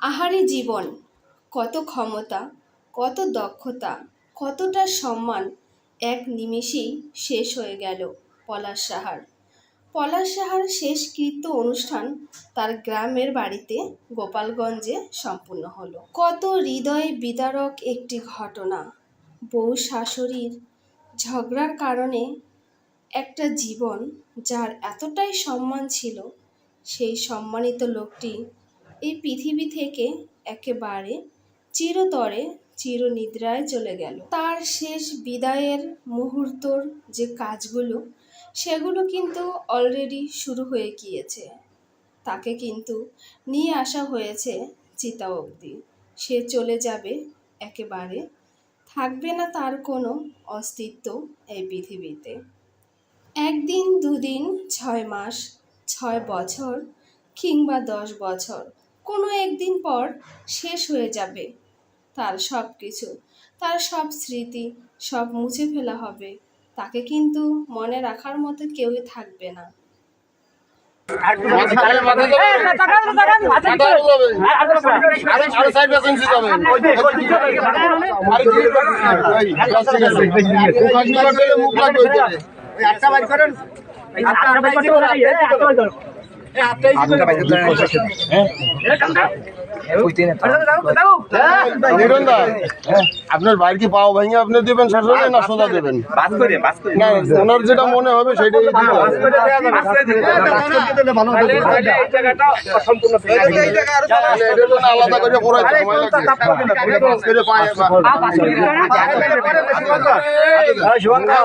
আহারে জীবন, কত ক্ষমতা, কত দক্ষতা, কতটা সম্মান, এক নিমেষেই শেষ হয়ে গেল পলাশ সাহার। পলাশ সাহার শেষকৃত্য অনুষ্ঠান তার গ্রামের বাড়িতে গোপালগঞ্জে সম্পূর্ণ হলো। কত হৃদয় বিদারক একটি ঘটনা। বউ শাশুড়ির ঝগড়ার কারণে একটা জীবন যার এতটাই সম্মান ছিল, সেই সম্মানিত লোকটি এই পৃথিবী থেকে একেবারে চিরতরে চিরনিদ্রায় চলে গেল। তার শেষ বিদায়ের মুহূর্তর যে কাজগুলো, সেগুলো কিন্তু অলরেডি শুরু হয়ে গিয়েছে। তাকে কিন্তু নিয়ে আসা হয়েছে চিতা অবধি। সে চলে যাবে একেবারে থাকবে না তার কোনো অস্তিত্ব এই পৃথিবীতে। একদিন, দুদিন, ছয় মাস, ছয় বছর কিংবা দশ বছর, কোনো একদিন পর শেষ হয়ে যাবে। তার সব কিছু, তার সব স্মৃতি সব মুছে ফেলা হবে। তাকে কিন্তু মনে রাখার মতো কেউই থাকবে না। মুখ লাগবে আটটা বাইর করেন। আটটা বাইর করেন। আপনার বাইর কি পাও ভাঙে আপনি দেবেন শাশুড়ি না সোজা দেবেন? না ওনার যেটা মনে হবে সেটাই আলাদা করে লাগবে। করে হ্যাঁ,